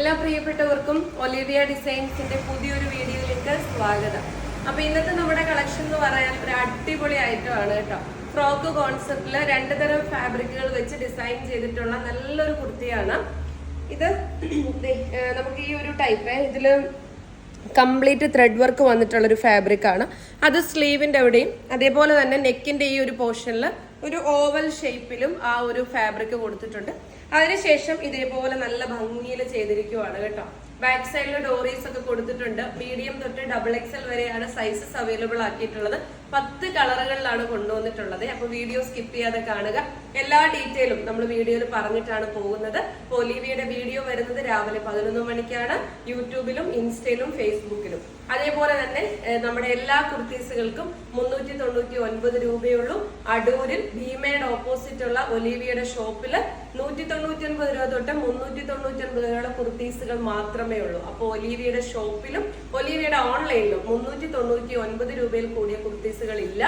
എല്ലാ പ്രിയപ്പെട്ടവർക്കും ഒലിവിയ ഡിസൈൻസിന്റെ പുതിയൊരു വീഡിയോയിലേക്ക് സ്വാഗതം. അപ്പൊ ഇന്നത്തെ നമ്മുടെ കളക്ഷൻ എന്ന് പറയാൻ ഒരു അടിപൊളി ഐറ്റം ആണ് കേട്ടോ. ഫ്രോക്ക് കോൺസെപ്റ്റിൽ രണ്ട് തരം ഫാബ്രിക്കുകൾ വെച്ച് ഡിസൈൻ ചെയ്തിട്ടുള്ള നല്ലൊരു കുർത്തിയാണ്. ഇത് നമുക്ക് ഈ ഒരു ടൈപ്പ് ഇതിൽ കംപ്ലീറ്റ് ത്രെഡ് വർക്ക് വന്നിട്ടുള്ള ഒരു ഫാബ്രിക് ആണ്. അത് സ്ലീവിന്റെ അവിടെയും അതേപോലെ തന്നെ നെക്കിന്റെ ഈ ഒരു പോർഷനിൽ ഒരു ഓവൽ ഷേപ്പിലും ആ ഒരു ഫാബ്രിക് കൊടുത്തിട്ടുണ്ട്. അതിനുശേഷം ഇതേപോലെ നല്ല ഭംഗിയിൽ ചെയ്തിരിക്കുവാണ് കേട്ടോ. ബാക്ക് സൈഡിൽ ഡോറീസ് ഒക്കെ കൊടുത്തിട്ടുണ്ട്. മീഡിയം തൊട്ട് ഡബിൾ എക്സൽ വരെയാണ് സൈസസ് അവൈലബിൾ ആക്കിയിട്ടുള്ളത്. പത്ത് കളറുകളിലാണ് കൊണ്ടുവന്നിട്ടുള്ളത്. അപ്പൊ വീഡിയോ സ്കിപ്പ് ചെയ്യാതെ കാണുക. എല്ലാ ഡീറ്റെയിലും നമ്മൾ വീഡിയോയിൽ പറഞ്ഞിട്ടാണ് പോകുന്നത്. ഒലീവിയുടെ വീഡിയോ വരുന്നത് രാവിലെ പതിനൊന്ന് മണിക്കാണ്. യൂട്യൂബിലും ഇൻസ്റ്റയിലും ഫേസ്ബുക്കിലും. അതേപോലെ തന്നെ നമ്മുടെ എല്ലാ കുർത്തീസുകൾക്കും മുന്നൂറ്റി തൊണ്ണൂറ്റി ഒൻപത് രൂപയുള്ളൂ. അടൂരിൽ ഭീമയുടെ ഓപ്പോസിറ്റ് ഉള്ള ഒലീവിയുടെ ഷോപ്പിൽ നൂറ്റി തൊണ്ണൂറ്റി ഒൻപത് രൂപ തൊട്ട് മുന്നൂറ്റി തൊണ്ണൂറ്റി ഒൻപത് രൂപയുടെ കുർത്തീസുകൾ മാത്രമേ ഉള്ളൂ. അപ്പോൾ ഒലീവിയുടെ ഷോപ്പിലും ഒലീവിയുടെ ഓൺലൈനിലും മുന്നൂറ്റി തൊണ്ണൂറ്റി ഒൻപത് രൂപയിൽ കൂടിയ കുർത്തീസുകൾ ഇല്ല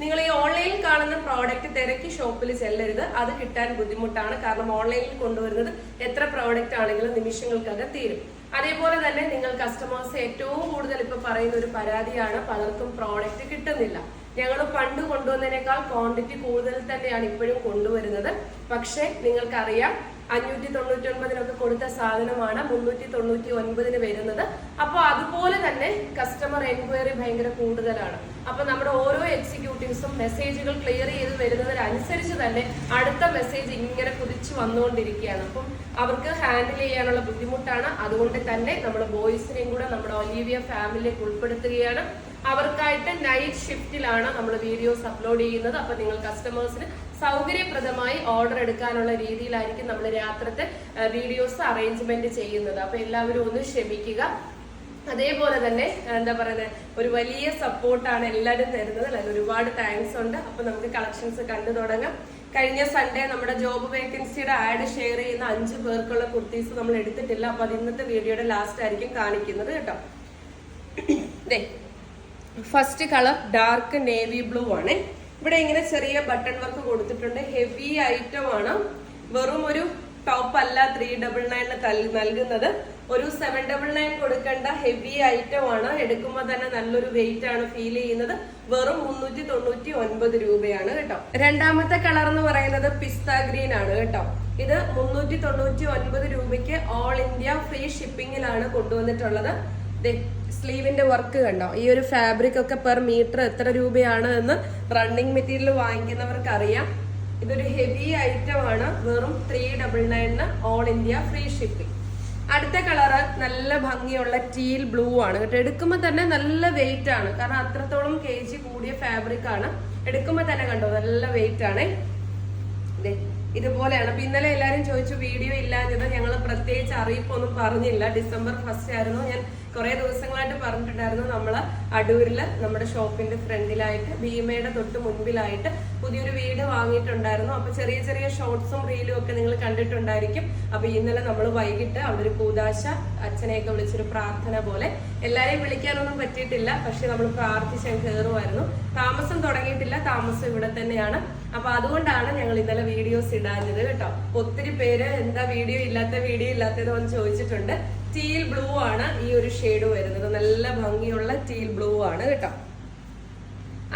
നിങ്ങൾ ഈ ഓൺലൈനിൽ കാണുന്ന പ്രോഡക്റ്റ് തിരക്കി ഷോപ്പിൽ ചെല്ലരുത്. അത് കിട്ടാൻ ബുദ്ധിമുട്ടാണ്. കാരണം ഓൺലൈനിൽ കൊണ്ടുവരുന്നത് എത്ര പ്രോഡക്റ്റ് ആണെങ്കിലും നിമിഷങ്ങൾക്കകം തീരും. അതേപോലെ തന്നെ നിങ്ങൾ കസ്റ്റമേഴ്സ് ഏറ്റവും കൂടുതൽ ഇപ്പൊ പറയുന്ന ഒരു പരാതിയാണ് പലർക്കും പ്രോഡക്റ്റ് കിട്ടുന്നില്ല. ഞങ്ങൾ പണ്ട് കൊണ്ടുവന്നതിനേക്കാൾ ക്വാണ്ടിറ്റി കൂടുതൽ തന്നെയാണ് ഇപ്പോഴും കൊണ്ടുവരുന്നത്. പക്ഷെ നിങ്ങൾക്കറിയാം അഞ്ഞൂറ്റി തൊണ്ണൂറ്റി ഒൻപതിനൊക്കെ കൊടുത്ത സാധനമാണ് മുന്നൂറ്റി തൊണ്ണൂറ്റി ഒൻപതിന് വരുന്നത്. അപ്പൊ അതുപോലെ തന്നെ കസ്റ്റമർ എൻക്വയറി ഭയങ്കര കൂടുതലാണ്. അപ്പൊ നമ്മുടെ ഓരോ എക്സിക്യൂട്ടീവ്സും മെസ്സേജുകൾ ക്ലിയർ ചെയ്ത് വരുന്നതിനനുസരിച്ച് തന്നെ അടുത്ത മെസ്സേജ് ഇങ്ങനെ കുതിച്ചു വന്നുകൊണ്ടിരിക്കുകയാണ്. അപ്പം അവർക്ക് ഹാൻഡിൽ ചെയ്യാനുള്ള ബുദ്ധിമുട്ടാണ്. അതുകൊണ്ട് തന്നെ നമ്മുടെ ബോയ്സിനെയും കൂടെ നമ്മുടെ ഒലീവിയ ഫാമിലിയിലേക്ക് ഉൾപ്പെടുത്തുകയാണ്. അവർക്കായിട്ട് നൈറ്റ് ഷിഫ്റ്റിലാണ് നമ്മൾ വീഡിയോസ് അപ്ലോഡ് ചെയ്യുന്നത്. അപ്പൊ നിങ്ങൾ കസ്റ്റമേഴ്സിന് സൗകര്യപ്രദമായി ഓർഡർ എടുക്കാനുള്ള രീതിയിലായിരിക്കും നമ്മൾ രാത്രത്തെ വീഡിയോസ് അറേഞ്ച്മെന്റ് ചെയ്യുന്നത്. അപ്പൊ എല്ലാവരും ഒന്ന് ക്ഷമിക്കുക. അതേപോലെ തന്നെ എന്താ പറയുന്നത് ഒരു വലിയ സപ്പോർട്ടാണ് എല്ലാവരും തരുന്നത്. അല്ലെങ്കിൽ ഒരുപാട് താങ്ക്സ് ഉണ്ട്. അപ്പൊ നമുക്ക് കളക്ഷൻസ് കണ്ടു തുടങ്ങാം. കഴിഞ്ഞ സൺഡേ നമ്മുടെ ജോബ് വേക്കൻസിയുടെ ആഡ് ഷെയർ ചെയ്യുന്ന അഞ്ച് പേർക്കുള്ള കുർത്തീസ് നമ്മൾ എടുത്തിട്ടില്ല. അപ്പൊ അത് ഇന്നത്തെ വീഡിയോയുടെ ലാസ്റ്റ് ആയിരിക്കും കാണിക്കുന്നത് കേട്ടോ. First colour dark navy blue ആണ്. ഇവിടെ ഇങ്ങനെ ചെറിയ ബട്ടൺ വർക്ക് കൊടുത്തിട്ടുണ്ട്. ഹെവി ഐറ്റം ആണ്. വെറും ഒരു ടോപ്പ് അല്ല ത്രീ ഡബിൾ നയനിന് നൽകുന്നത്. ഒരു സെവൻ ഡബിൾ നയൻ കൊടുക്കേണ്ട ഹെവി ഐറ്റം ആണ്. എടുക്കുമ്പോൾ തന്നെ നല്ലൊരു വെയിറ്റ് ആണ് ഫീൽ ചെയ്യുന്നത്. വെറും മുന്നൂറ്റി തൊണ്ണൂറ്റി ഒൻപത് രൂപയാണ് കേട്ടോ. രണ്ടാമത്തെ കളർ എന്ന് പറയുന്നത് പിസ്ത ഗ്രീൻ ആണ് കേട്ടോ. ഇത് മുന്നൂറ്റി തൊണ്ണൂറ്റി ഒൻപത് രൂപയ്ക്ക് ഓൾ ഇന്ത്യ ഫ്രീ ഷിപ്പിംഗിലാണ് കൊണ്ടുവന്നിട്ടുള്ളത്. സ്ലീവിന്റെ വർക്ക് കണ്ടോ? ഈ ഒരു ഫാബ്രിക് ഒക്കെ പെർ മീറ്റർ എത്ര രൂപയാണ് എന്ന് റണ്ണിങ് മെറ്റീരിയൽ വാങ്ങിക്കുന്നവർക്ക് അറിയാം ഇതൊരു ഹെവി ഐറ്റം ആണ്. വെറും ത്രീ ഡബിൾ നയനിന് ഓൾ ഇന്ത്യ ഫ്രീ ഷിപ്പിംഗ് അടുത്ത കളറ് നല്ല ഭംഗിയുള്ള ടീൽ ബ്ലൂ ആണ്. കേട്ടോ എടുക്കുമ്പോൾ തന്നെ നല്ല വെയിറ്റ് ആണ്. കാരണം അത്രത്തോളം കെ ജി കൂടിയ ഫാബ്രിക് ആണ്. എടുക്കുമ്പോൾ തന്നെ കണ്ടോ നല്ല വെയിറ്റ് ആണ്. ഇതുപോലെയാണ്. അപ്പൊ ഇന്നലെ എല്ലാരും ചോദിച്ചു വീഡിയോ ഇല്ലാഞ്ഞത് ഞങ്ങൾ പ്രത്യേകിച്ച് അറിയിപ്പൊന്നും പറഞ്ഞില്ല. ഡിസംബർ ഫസ്റ്റ് ആയിരുന്നു. ഞാൻ കുറെ ദിവസങ്ങളായിട്ട് പറഞ്ഞിട്ടുണ്ടായിരുന്നു നമ്മൾ അടൂരിൽ നമ്മുടെ ഷോപ്പിന്റെ ഫ്രണ്ടിലായിട്ട് ഭീമയുടെ തൊട്ട് മുൻപിലായിട്ട് പുതിയൊരു വീട് വാങ്ങിയിട്ടുണ്ടായിരുന്നു. അപ്പൊ ചെറിയ ചെറിയ ഷോർട്സും റീലും ഒക്കെ നിങ്ങൾ കണ്ടിട്ടുണ്ടായിരിക്കും. അപ്പൊ ഇന്നലെ നമ്മൾ വൈകിട്ട് അവിടെ ഒരു കൂതാശ അച്ഛനെയൊക്കെ വിളിച്ചൊരു പ്രാർത്ഥന പോലെ എല്ലാരെയും വിളിക്കാനൊന്നും പറ്റിയിട്ടില്ല. പക്ഷെ നമ്മൾ പ്രാർത്ഥിച്ച് കയറുമായിരുന്നു. താമസം തുടങ്ങിയിട്ടില്ല. താമസം ഇവിടെ തന്നെയാണ്. അപ്പൊ അതുകൊണ്ടാണ് ഞങ്ങൾ ഇന്നലെ വീഡിയോസ് ഇടാഞ്ഞത് കേട്ടോ. ഒത്തിരി പേര് എന്താ വീഡിയോ ഇല്ലാത്ത വീഡിയോ ഇല്ലാത്തത് ചോദിച്ചിട്ടുണ്ട്. ടീൽ ബ്ലൂ ആണ് ഈ ഒരു ഷെയ്ഡ് വരുന്നത്. നല്ല ഭംഗിയുള്ള ടീൽ ബ്ലൂ ആണ് കേട്ടോ.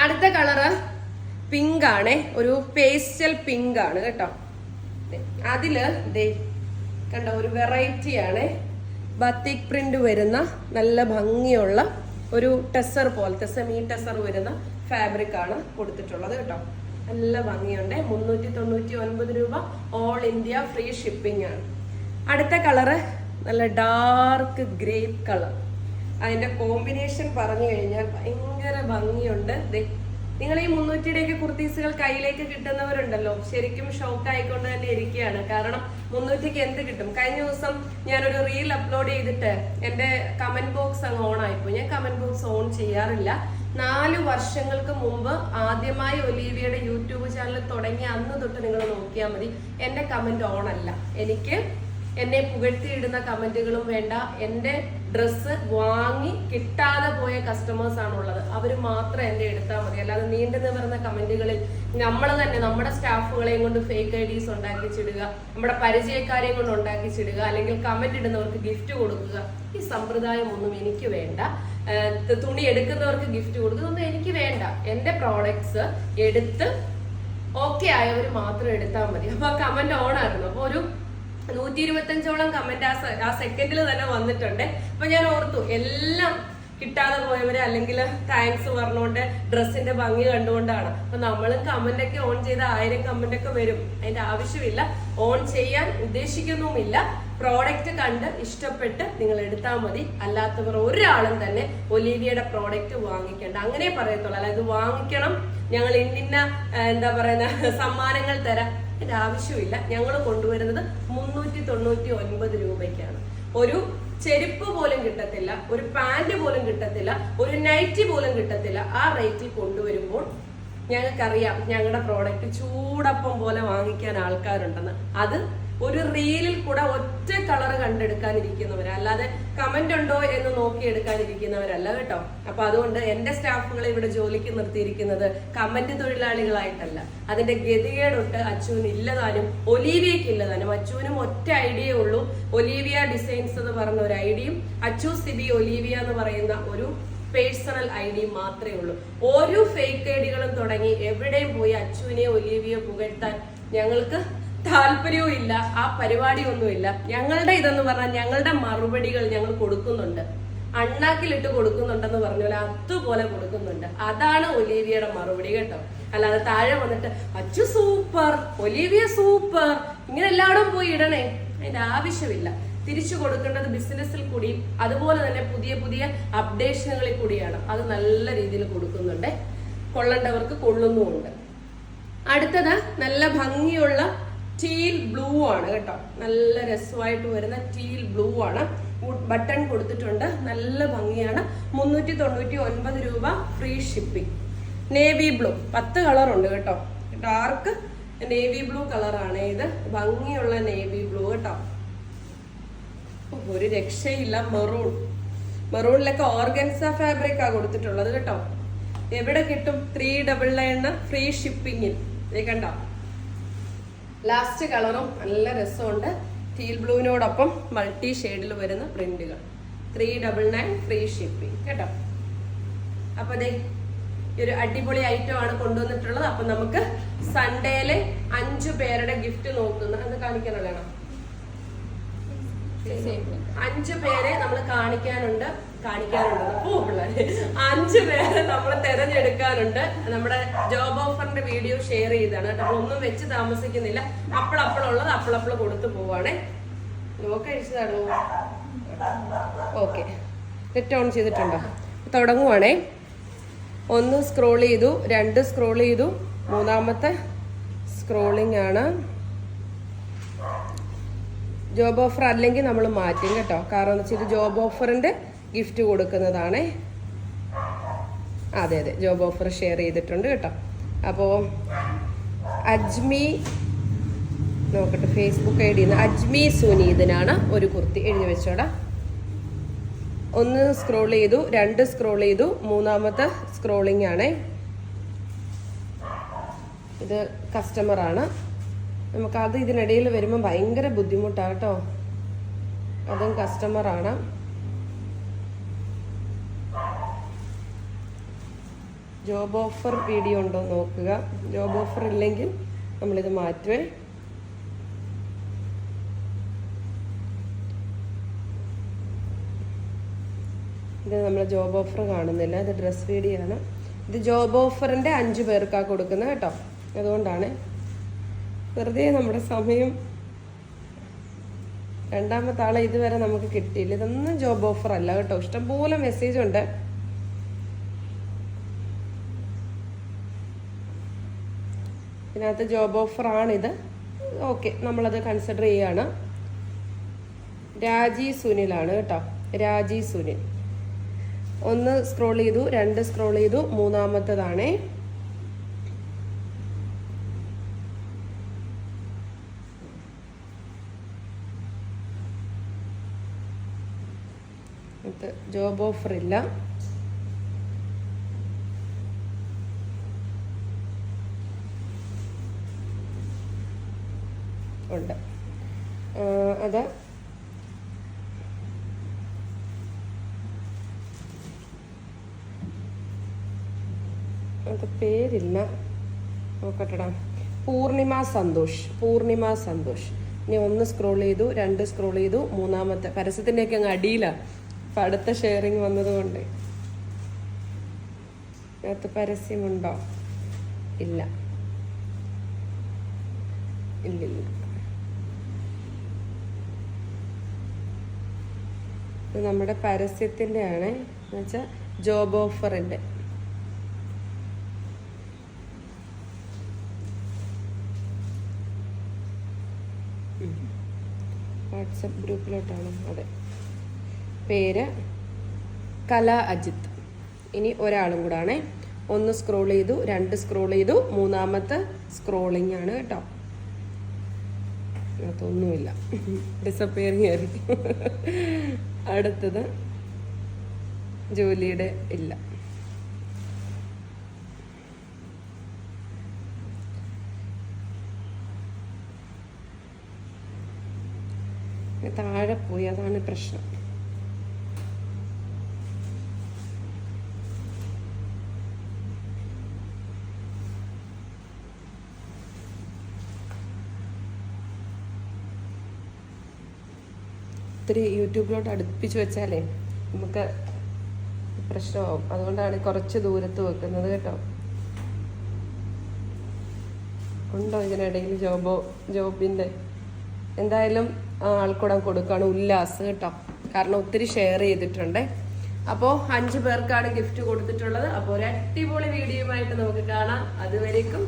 അടുത്ത കളറ് പിങ്ക് ആണ്. ഒരു പേസ്റ്റൽ പിങ്ക് ആണ് കേട്ടോ. അതിൽ ദേ കണ്ടോ ഒരു വെറൈറ്റി ആണ്. ബത്തിക് പ്രിന്റ് വരുന്ന നല്ല ഭംഗിയുള്ള ഒരു ടെസർ പോലത്തെ സെമി ടെസർ വരുന്ന ഫാബ്രിക് ആണ് കൊടുത്തിട്ടുള്ളത് കേട്ടോ. നല്ല ഭംഗിയുണ്ട്. മുന്നൂറ്റി തൊണ്ണൂറ്റി ഒൻപത് രൂപ ഓൾ ഇന്ത്യ ഫ്രീ ഷിപ്പിംഗ് ആണ്. അടുത്ത കളറ് നല്ല ഡാർക്ക് ഗ്രേപ്പ് കളർ അതിന്റെ കോമ്പിനേഷൻ പറഞ്ഞു കഴിഞ്ഞാൽ ഭയങ്കര ഭംഗിയുണ്ട്. നിങ്ങൾ ഈ മുന്നൂറ്റിയുടെയൊക്കെ കുർത്തീസുകൾ കയ്യിലേക്ക് കിട്ടുന്നവരുണ്ടല്ലോ. ശരിക്കും ഷോക്ക് ആയിക്കൊണ്ട് തന്നെ ഇരിക്കുകയാണ്. കാരണം മുന്നൂറ്റിക്ക് എന്ത് കിട്ടും? കഴിഞ്ഞ ദിവസം ഞാനൊരു റീൽ അപ്ലോഡ് ചെയ്തിട്ട് എന്റെ കമന്റ് ബോക്സ് അങ്ങ് ഓൺ ആയിപ്പോയി. ഞാൻ കമന്റ് ബോക്സ് ഓൺ ചെയ്യാറില്ല. നാല് വർഷങ്ങൾക്ക് മുമ്പ് ആദ്യമായി ഒലീവിയയുടെ യൂട്യൂബ് ചാനൽ തുടങ്ങിയ അന്ന് തൊട്ട് നിങ്ങൾ നോക്കിയാൽ മതി. എന്റെ കമന്റ് ഓൺ അല്ല. എനിക്ക് എന്നെ പുകഴ്ത്തിയിടുന്ന കമന്റുകളും വേണ്ട. എന്റെ ഡ്രസ്സ് വാങ്ങി കിട്ടാതെ പോയ കസ്റ്റമേഴ്സ് ആണുള്ളത്. അവർ മാത്രം എന്റെ എടുത്താൽ മതി. അല്ലാതെ നീണ്ടു നിവർന്ന കമന്റുകളിൽ നമ്മൾ തന്നെ നമ്മുടെ സ്റ്റാഫുകളെയും കൊണ്ട് ഫേക്ക് ഐ ഡീസ് ഉണ്ടാക്കിച്ചിടുക നമ്മുടെ പരിചയക്കാരെയും കൊണ്ട് ഉണ്ടാക്കിച്ചിടുക അല്ലെങ്കിൽ കമന്റ് ഇടുന്നവർക്ക് ഗിഫ്റ്റ് കൊടുക്കുക. ഈ സമ്പ്രദായം ഒന്നും എനിക്ക് വേണ്ട. തുണി എടുക്കുന്നവർക്ക് ഗിഫ്റ്റ് കൊടുക്കുന്നതൊന്നും എനിക്ക് വേണ്ട. എന്റെ പ്രോഡക്ട്സ് എടുത്ത് ഓക്കെ ആയവർ മാത്രം എടുത്താൽ മതി. അപ്പൊ ആ കമന്റ് ഓൺ ആയിരുന്നു. അപ്പൊ ഒരു നൂറ്റി ഇരുപത്തഞ്ചോളം കമന്റ് ആ ആ സെക്കൻഡിൽ തന്നെ വന്നിട്ടുണ്ട്. അപ്പൊ ഞാൻ ഓർത്തു എല്ലാം കിട്ടാതെ പോയവരെ അല്ലെങ്കിൽ താങ്ക്സ് പറഞ്ഞുകൊണ്ട് ഡ്രസ്സിന്റെ ഭംഗി കണ്ടുകൊണ്ടാണ്. അപ്പൊ നമ്മളും കമന്റ് ഒക്കെ ഓൺ ചെയ്ത ആയിരം കമന്റ് ഒക്കെ വരും. അതിന്റെ ആവശ്യമില്ല. ഓൺ ചെയ്യാൻ ഉദ്ദേശിക്കുന്നുമില്ല. പ്രോഡക്റ്റ് കണ്ട് ഇഷ്ടപ്പെട്ട് നിങ്ങൾ എടുത്താൽ മതി. അല്ലാത്തവർ ഒരാളും തന്നെ ഒലീവിയയുടെ പ്രോഡക്റ്റ് വാങ്ങിക്കേണ്ട. അങ്ങനെ പറയത്തുള്ളൂ. ഇത് വാങ്ങിക്കണം. ഞങ്ങൾ ഇന്നിന്ന എന്താ പറയുന്ന സമ്മാനങ്ങൾ തരാം. ഇതിന്റെ ആവശ്യമില്ല. ഞങ്ങൾ കൊണ്ടുവരുന്നത് മുന്നൂറ്റി തൊണ്ണൂറ്റി ഒൻപത് രൂപയ്ക്കാണ്. ഒരു ചെരുപ്പ് പോലും കിട്ടത്തില്ല ഒരു പാന്റ് പോലും കിട്ടത്തില്ല ഒരു നൈറ്റി പോലും കിട്ടത്തില്ല. ആ റേറ്റിൽ കൊണ്ടുവരുമ്പോൾ ഞങ്ങൾക്കറിയാം ഞങ്ങളുടെ പ്രോഡക്റ്റ് ചൂടപ്പം പോലെ വാങ്ങിക്കാൻ ആൾക്കാരുണ്ടെന്ന്. അത് ഒരു റീലിൽ കൂടെ ഒറ്റ കളർ കണ്ടെടുക്കാനിരിക്കുന്നവർ അല്ലാതെ കമന്റ് ഉണ്ടോ എന്ന് നോക്കി എടുക്കാനിരിക്കുന്നവരല്ല കേട്ടോ. അപ്പൊ അതുകൊണ്ട് എന്റെ സ്റ്റാഫുകളെ ഇവിടെ ജോലിക്ക് നിർത്തിയിരിക്കുന്നത് കമന്റ് തൊഴിലാളികളായിട്ടല്ല. അതിന്റെ ഗതികേടൊട്ട് അച്ചുവിന് ഇല്ലതാനും ഒലീവിയക്ക് ഇല്ലതാനും അച്ചുവിനും ഒറ്റ ഐഡിയ ഉള്ളൂ. ഒലീവിയ ഡിസൈൻസ് എന്ന് പറഞ്ഞ ഒരു ഐഡിയും അച്ചു സിബി ഒലീവിയ എന്ന് പറയുന്ന ഒരു പേഴ്സണൽ ഐ ഡി മാത്രമേ ഉള്ളൂ. ഓരോ ഫേക്ക് ഐ ഡികളും തുടങ്ങി എവിടെയും പോയി അച്ചുവിനെ ഒലീവിയെ പുകഴ്ത്താൻ ഞങ്ങൾക്ക് താല്പര്യവും ഇല്ല ആ പരിപാടിയൊന്നുമില്ല ഞങ്ങളുടെ ഇതെന്ന് പറഞ്ഞാൽ ഞങ്ങളുടെ മറുപടികൾ ഞങ്ങൾ കൊടുക്കുന്നുണ്ട്. അണ്ണാക്കിലിട്ട് കൊടുക്കുന്നുണ്ടെന്ന് പറഞ്ഞ പോലെ അതുപോലെ കൊടുക്കുന്നുണ്ട്. അതാണ് ഒലീവിയയുടെ മറുപടി കേട്ടോ. അല്ലാതെ താഴെ വന്നിട്ട് അച്ചു സൂപ്പർ ഒലീവിയ സൂപ്പർ ഇങ്ങനെ എല്ലായിടും പോയി ഇടണേ. അതിന്റെ ആവശ്യമില്ല. തിരിച്ചു കൊടുക്കേണ്ടത് ബിസിനസ്സിൽ കൂടി അതുപോലെ തന്നെ പുതിയ പുതിയ അപ്ഡേഷനുകളിൽ കൂടിയാണ്. അത് നല്ല രീതിയിൽ കൊടുക്കുന്നുണ്ട്. കൊള്ളേണ്ടവർക്ക് കൊള്ളുന്നുമുണ്ട്. അടുത്തത് നല്ല ഭംഗിയുള്ള ടീൽ ബ്ലൂ ആണ് കേട്ടോ. നല്ല രസമായിട്ട് വരുന്ന ടീൽ ബ്ലൂ ആണ്. ബട്ടൺ കൊടുത്തിട്ടുണ്ട്. നല്ല ഭംഗിയാണ്. മുന്നൂറ്റി തൊണ്ണൂറ്റി ഒൻപത് രൂപ ഫ്രീ ഷിപ്പിംഗ് നേവി ബ്ലൂ പത്ത് ഉണ്ട് കേട്ടോ. ഡാർക്ക് നേവി ബ്ലൂ കളറാണ് ഇത്. ഭംഗിയുള്ള നേവി ബ്ലൂ കേട്ടോ. ഒരു രക്ഷയില്ല. മെറൂൺ മെറൂണിലൊക്കെ ഓർഗൻസ ഫാബ്രിക് ആ കൊടുത്തിട്ടുള്ളത് കേട്ടോ. എവിടെ കിട്ടും? ത്രീ ഡബിൾ നയണ് ഫ്രീ ഷിപ്പിങ്ങിൽ കണ്ടോ? ലാസ്റ്റ് കളറും നല്ല രസമുണ്ട്. ടീൽ ബ്ലൂവിനോടൊപ്പം മൾട്ടി ഷെയ്ഡിൽ വരുന്ന പ്രിന്റുകൾ. Three double nine free shipping കേട്ടോ? അപ്പൊ അതെ ഒരു അടിപൊളി ഐറ്റം ആണ് കൊണ്ടുവന്നിട്ടുള്ളത്. അപ്പൊ നമുക്ക് സൺഡേയിലെ അഞ്ചു പേരുടെ ഗിഫ്റ്റ് നോക്കുന്ന അത് കാണിക്കാനുള്ളതാണോ അഞ്ചു പേരെ നമ്മൾ കാണിക്കാനുണ്ട്. കാണിക്കാനുണ്ട്. പിള്ളേരെ അഞ്ചു പേരെ നമ്മൾ തെരഞ്ഞെടുക്കാനുണ്ട്. നമ്മുടെ ജോബ് ഓഫറിന്റെ വീഡിയോ ഷെയർ ചെയ്താണ് കേട്ടോ. ഒന്നും വെച്ച് താമസിക്കുന്നില്ല. അപ്പോഴപ്പോഴുള്ളത് അപ്പോഴപ്പോൾ കൊടുത്തു പോവാണേ. നോക്കഴിച്ചതാണോ ഓക്കെ. നെറ്റ് ഓൺ ചെയ്തിട്ടുണ്ടോ? തുടങ്ങുവാണേ. ഒന്ന് സ്ക്രോൾ ചെയ്തു. രണ്ട് സ്ക്രോൾ ചെയ്തു. മൂന്നാമത്തെ സ്ക്രോളിംഗ് ആണ്. ജോബ് ഓഫർ അല്ലെങ്കിൽ നമ്മൾ മാറ്റും കേട്ടോ. കാരണം എന്ന് വെച്ചാൽ ജോബ് ഓഫറിന്റെ ഗിഫ്റ്റ് കൊടുക്കുന്നതാണേ. അതെ അതെ. ജോബ് ഓഫർ ഷെയർ ചെയ്തിട്ടുണ്ട് കേട്ടോ. അപ്പോൾ അജ്മി നോക്കട്ടെ ഫേസ്ബുക്ക് ഐ ഡിന്ന് അജ്മി സുനീതിനാണ് ഒരു കുർത്തി എഴുതി വെച്ചോടാ. ഒന്ന് സ്ക്രോൾ ചെയ്തു രണ്ട് സ്ക്രോൾ ചെയ്തു മൂന്നാമത്തെ സ്ക്രോളിംഗ് ആണേ. ഇത് കസ്റ്റമറാണ് നമുക്ക് അത് ഇതിനിടയിൽ വരുമ്പോൾ ഭയങ്കര ബുദ്ധിമുട്ടാണ് കേട്ടോ. അതും കസ്റ്റമറാണ് ജോബ് ഓഫർ വീഡിയോ ഉണ്ടോ നോക്കുക. ജോബ് ഓഫർ ഇല്ലെങ്കിൽ നമ്മളിത് മാറ്റുവേ. ഇത് നമ്മൾ ജോബ് ഓഫർ കാണുന്നില്ല. ഇത് ഡ്രസ് വീഡിയോ ആണ്. ഇത് ജോബ് ഓഫറിന്റെ അഞ്ചു പേർക്കാണ് കൊടുക്കുന്നത് കേട്ടോ. അതുകൊണ്ടാണ് വെറുതെ നമ്മുടെ സമയം രണ്ടാമത്തെ ആളെ ഇതുവരെ നമുക്ക് കിട്ടിയില്ല. ഇതൊന്നും ജോബ് ഓഫർ അല്ല കേട്ടോ. ഇഷ്ടംപോലെ മെസ്സേജ് ഉണ്ട്. ഇതിനകത്ത് ജോബ് ഓഫർ ആണിത്. ഓക്കെ നമ്മളത് കൺസിഡർ ചെയ്യാണ്. രാജി സുനിലാണ് കേട്ടോ. രാജി സുനിൽ. ഒന്ന് സ്ക്രോൾ ചെയ്തു രണ്ട് സ്ക്രോൾ ചെയ്തു മൂന്നാമത്തതാണേ. ഇതിനകത്ത് ജോബ് ഓഫർ ഇല്ല. ഉണ്ട്. അത് അത് പേരില്ല. നോക്കട്ടെടാ. പൂർണിമ സന്തോഷ് പൂർണിമ സന്തോഷ്. ഇനി ഒന്ന് സ്ക്രോൾ ചെയ്തു രണ്ട് സ്ക്രോൾ ചെയ്തു മൂന്നാമത്തെ പരസ്യത്തിന്റെയൊക്കെ അങ്ങ് അടിയിലാണ് അപ്പം അടുത്ത ഷെയറിങ് വന്നതുകൊണ്ട്. അതിനകത്ത് പരസ്യമുണ്ടോ? ഇല്ല. ഇല്ലില്ല. നമ്മുടെ പരസ്യത്തിന്റെ ആണ് എന്നുവെച്ചാൽ ജോബ് ഓഫറിന്റെ വാട്സപ്പ് ഗ്രൂപ്പിലോട്ടാണ്. അതെ. പേര് കല അജിത്ത് ഇനി ഒരാളും കൂടാണ്. ഒന്ന് സ്ക്രോൾ ചെയ്തു രണ്ട് സ്ക്രോൾ ചെയ്തു മൂന്നാമത്തെ സ്ക്രോളിംഗ് ആണ് കേട്ടോ. അതൊന്നുമില്ല. ഡിസപ്പിയറിങ് ആയിരിക്കും അടുത്തത് ജോലിയുടെ ഇല്ല. താഴെ പോയി അതാണ് പ്രശ്നം. ഒത്തിരി യൂട്യൂബിലോട്ട് അടുപ്പിച്ച് വെച്ചാലേ നമുക്ക് പ്രശ്നമാവും. അതുകൊണ്ടാണ് കുറച്ച് ദൂരത്ത് വെക്കുന്നത് കേട്ടോ. ഉണ്ടോ ഇതിനിടയിൽ ജോബോ ജോബിന്റെ? എന്തായാലും ആൾക്കൂടം കൊടുക്കുകയാണ് ഉല്ലാസ് കേട്ടോ. കാരണം ഒത്തിരി ഷെയർ ചെയ്തിട്ടുണ്ട്. അപ്പോൾ അഞ്ച് പേർക്കാണ് ഗിഫ്റ്റ് കൊടുത്തിട്ടുള്ളത്. അപ്പോൾ ഒരു അടിപൊളി ആയിട്ട് നമുക്ക് കാണാം. അതുവരേക്കും